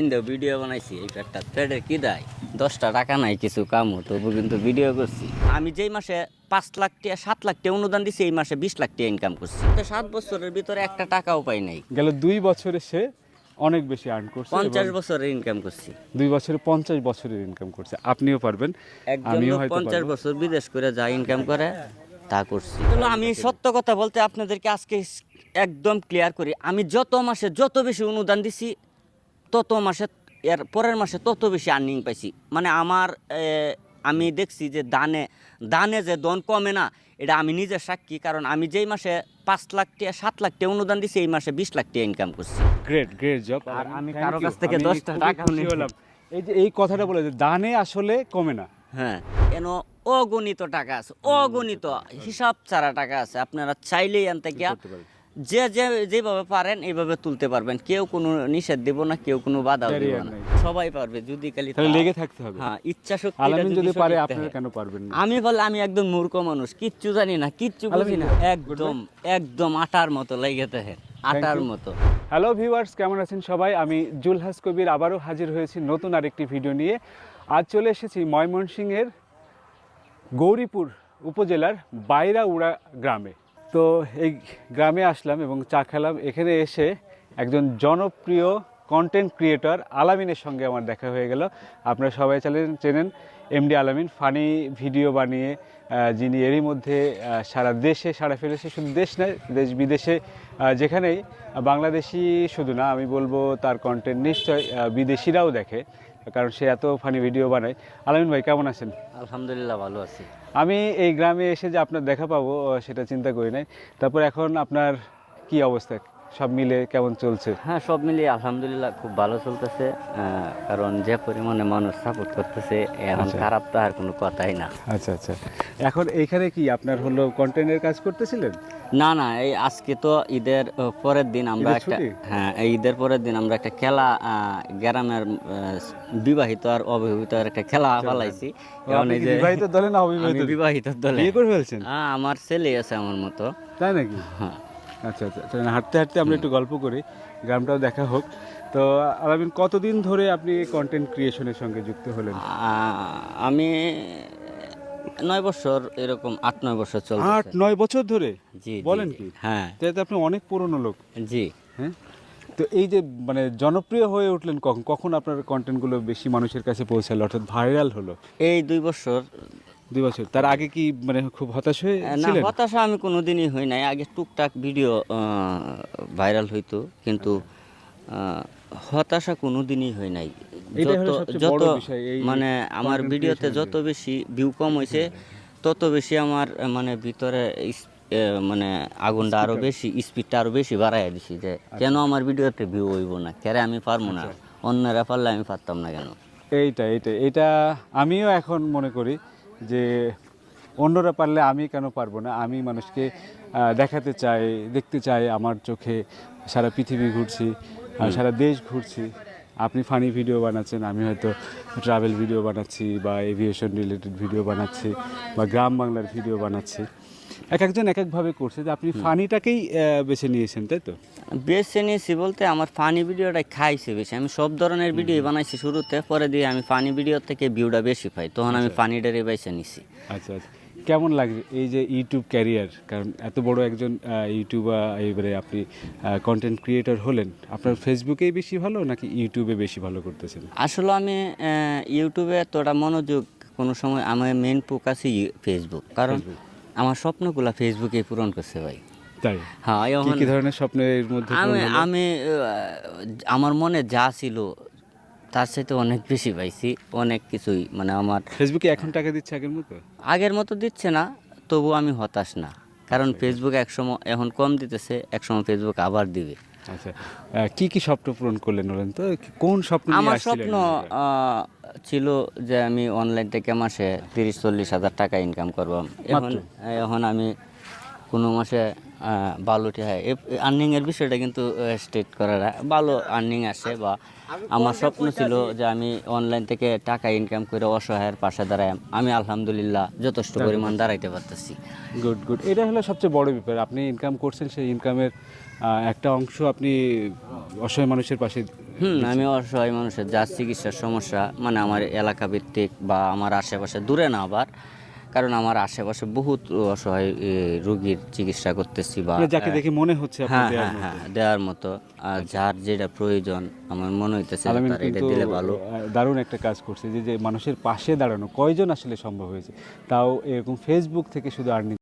কিন্তু ভিডিও বানাইছি এই পেটটা পেটের কি দেয়? দশটা টাকা নাই কিছু কামও তবু কিন্তু ভিডিও করছি। আমি যেই মাসে পাঁচ লাখ টাকা সাত লাখ টাকা অনুদান দিছি এই মাসে বিশ লাখ টাকা ইনকাম করছি। তো সাত বছরের ভিতরে একটা টাকাও পাই নাই। গেল দুই বছরে সে অনেক বেশি আর্ন করছে পঞ্চাশ বছরের ইনকাম করছি। দুই বছরে পঞ্চাশ বছরের ইনকাম করছে। আপনিও পারবেন আমিও পঞ্চাশ বছর বিদেশ করে যা ইনকাম করে তা করছি। আমি সত্য কথা বলতে আপনাদেরকে আজকে একদম ক্লিয়ার করি আমি যত মাসে যত বেশি অনুদান দিছি তত মাসে এর পরের মাসে তত বেশি আর্নিং পাইছি। মানে আমার আমি দেখছি যে দানে দানে যে দন কমে না এটা আমি নিজের সাক্ষী কারণ আমি যেই মাসে পাঁচ লাখ টাকা সাত লাখ টাকা অনুদান দিছি এই মাসে বিশ লাখ টাকা ইনকাম করছি। গ্রেট গ্রেট জব আর আমি কারও কাছ থেকে 10টা টাকাও নিই। হলাম। এই যে এই কথাটা বলে যে দানে আসলে কমে না। হ্যাঁ কেন অগণিত টাকা আছে অগণিত হিসাব ছাড়া টাকা আছে। আপনারা চাইলেই আনতে গিয়া। যে যে যেভাবে পারেন এইভাবে তুলতে পারবেন। কেউ কোনো নিষেধ দেব না কেউ কোনো বাধা দেব না। সবাই পারবে যদি খালি লেগে থাকতে হবে। হ্যাঁ ইচ্ছা শক্তি আলামিন যদি পারে আপনারা কেন পারবেন না? আমি বলে আমি একদম মূর্খ মানুষ কিচ্ছু জানি না কিচ্ছু বুঝি না। একদম একদম আটার মতো লেগে থাকে আটার মতো। হ্যালো ভিউয়ার্স কেমন আছেন সবাই? আমি জুলহাস কবির আবারও হাজির হয়েছি নতুন আরেকটি ভিডিও নিয়ে। আজ চলে এসেছি ময়মনসিংহের গৌরীপুর উপজেলার বাইরাউড়া গ্রামে। তো এই গ্রামে আসলাম এবং চা খেলাম। এখানে এসে একজন জনপ্রিয় কন্টেন্ট ক্রিয়েটর আলামিনের সঙ্গে আমার দেখা হয়ে গেল। আপনারা সবাই চালেন, চেনেন এমডি আলামিন। ফানি ভিডিও বানিয়ে যিনি এরই মধ্যে সারা দেশে সারা ফেলেছে। শুধু দেশ নয় দেশ বিদেশে যেখানেই, বাংলাদেশি শুধু না, আমি বলব তার কন্টেন্ট নিশ্চয় বিদেশিরাও দেখে, কারণ সে এত ফানি ভিডিও বানায়। আলামিন ভাই, কেমন আছেন? আলহামদুলিল্লাহ, ভালো আছি। আমি এই গ্রামে এসে যে আপনার দেখা পাবো সেটা চিন্তা করি নাই। তারপর এখন আপনার কি অবস্থা? সব মিলে কেমন চলছে? হ্যাঁ সব মিলিয়ে আলহামদুলিল্লাহ খুব ভালো চলতেছে। কারণ যে পরিমাণে মানুষ সাপোর্ট করতেছে এখন আচ্ছা। খারাপ তো আর কোনো কথাই না। আচ্ছা আচ্ছা। এখন এইখানে কি আপনার হলো কন্টেন্টের কাজ করতেছিলেন? না না এই আজকে তো ঈদের পরের দিন আমরা একটা হ্যাঁ এই ঈদের পরের দিন আমরা একটা খেলা গ্রামের বিবাহিত আর অবিবাহিত আর একটা খেলা পালাইছি এখন আপনি এই যে বিবাহিত দলে না অবিবাহিত বিবাহিত দলে। বিয়ে করে ফেলছেন? হ্যাঁ আমার ছেলে আছে আমার মতো। তাই নাকি? হ্যাঁ। আচ্ছা আচ্ছা তাহলে হাঁটতে হাঁটতে আমরা একটু গল্প করি গ্রামটাও দেখা হোক। তো আলামিন কতদিন ধরে আপনি কন্টেন্ট ক্রিয়েশনের সঙ্গে যুক্ত হলেন? আমি নয় বছর এরকম আট নয় বছর আট নয় বছর ধরে? জি বলেন কি? হ্যাঁ। তো আপনি অনেক পুরনো লোক। জি। হ্যাঁ? তো এই যে মানে জনপ্রিয় হয়ে উঠলেন কখন? কখন আপনার কন্টেন্টগুলো বেশি মানুষের কাছে পৌঁছালো অর্থাৎ ভাইরাল হলো? এই দুই বছর। দুই বছর। তার আগে কি মানে খুব হতাশ হয়ে না হতাশা আমি কোনোদিনই হই নাই। আগে টুকটাক ভিডিও ভাইরাল হইতো কিন্তু হতাশা কোনোদিনই হয় নাই। যত মানে আমার ভিডিওতে যত বেশি ভিউ কম হয়েছে তত বেশি আমার মানে ভিতরে মানে আগুনটা আরও বেশি স্পিডটা আরও বেশি বাড়াই দিছি যে আচ্ছা। কেন আমার ভিডিওতে ভিউ হইব না? কেন আমি পারব না? অন্যরা পারলে আমি পারতাম না কেন? এইটা এইটা এটা আমিও এখন মনে করি যে অন্যরা পারলে আমি কেন পারব না? আমি মানুষকে দেখাতে চাই দেখতে চাই আমার চোখে সারা পৃথিবী ঘুরছি সারা দেশ ঘুরছি। আপনি ফানি ভিডিও বানাচ্ছেন আমি হয়তো ট্রাভেল ভিডিও বানাচ্ছি বা এভিয়েশন রিলেটেড ভিডিও বানাচ্ছি বা গ্রাম বাংলার ভিডিও বানাচ্ছি। এক একজন এক একভাবে করছে যে আপনি ফানিটাকেই বেছে নিয়েছেন তাই তো? বেছে নিয়েছি বলতে আমার ফানি ভিডিওটা খাইছে বেশি। আমি সব ধরনের ভিডিও বানাইছি শুরুতে পরে দিয়ে আমি ফানি ভিডিও থেকে ভিউটা বেশি পাই। তখন আমি ফানিটারে বেছে নিছি। আচ্ছা আচ্ছা। কেমন লাগে এই যে ইউটিউব ক্যারিয়ার কারণ এত বড় একজন ইউটিউবার এবারে আপনি কন্টেন্ট ক্রিয়েটর হলেন। আপনার ফেসবুকেই বেশি ভালো নাকি ইউটিউবে বেশি ভালো করতেছেন? আসলে আমি ইউটিউবে তোটা মনোযোগ কোনো সময় আমার মেন ফোকাসই ফেসবুক কারণ আমার স্বপ্নগুলো ফেসবুকে পূরণ করছে ভাই। তাই? হ্যাঁ কি ধরনের স্বপ্নের মধ্যে আমি আমি আমার মনে যা ছিল তার সাথে অনেক বেশি পাইছি অনেক কিছুই মানে আমার ফেসবুকে এখন টাকা দিচ্ছে আগের মতো? আগের মতো দিচ্ছে না তবু আমি হতাশ না। কারণ ফেসবুক একসময় এখন কম দিতেছে একসময় ফেসবুক আবার দিবে। আচ্ছা। কি কি স্বপ্ন পূরণ করলেন বলেন তো? কোন স্বপ্ন আমার স্বপ্ন ছিল যে আমি অনলাইন থেকে মাসে তিরিশ চল্লিশ হাজার টাকা ইনকাম করব। এখন এখন আমি কোনো মাসে ভালো হয়। আর্নিং এর বিষয়টা কিন্তু স্টেট করার ভালো আর্নিং আসে বা আমার স্বপ্ন ছিল যে আমি অনলাইন থেকে টাকা ইনকাম করে অসহায়ের পাশে দাঁড়াই আমি আলহামদুলিল্লাহ যথেষ্ট পরিমাণ দাঁড়াইতে পারতেছি। গুড গুড এটা হলো সবচেয়ে বড় ব্যাপার। আপনি ইনকাম করছেন সেই ইনকামের একটা অংশ আপনি অসহায় মানুষের পাশে হুম আমি অসহায় মানুষের যার চিকিৎসার সমস্যা মানে আমার এলাকা ভিত্তিক বা আমার আশেপাশে দূরে না আবার কারণ আমার আশেপাশে বহুত অসহায় রোগীর চিকিৎসা করতেছি বা মানে যাকে দেখে মনে হচ্ছে হ্যাঁ দেওয়ার হ্যাঁ মতো। হ্যাঁ দেওয়ার মতো। আর যার যেটা প্রয়োজন আমার মনে হইতেছে এটা দিলে ভালো। দারুণ একটা কাজ করছে যে যে মানুষের পাশে দাঁড়ানো কয়জন আসলে সম্ভব হয়েছে? তাও এরকম ফেসবুক থেকে শুধু আর্নিং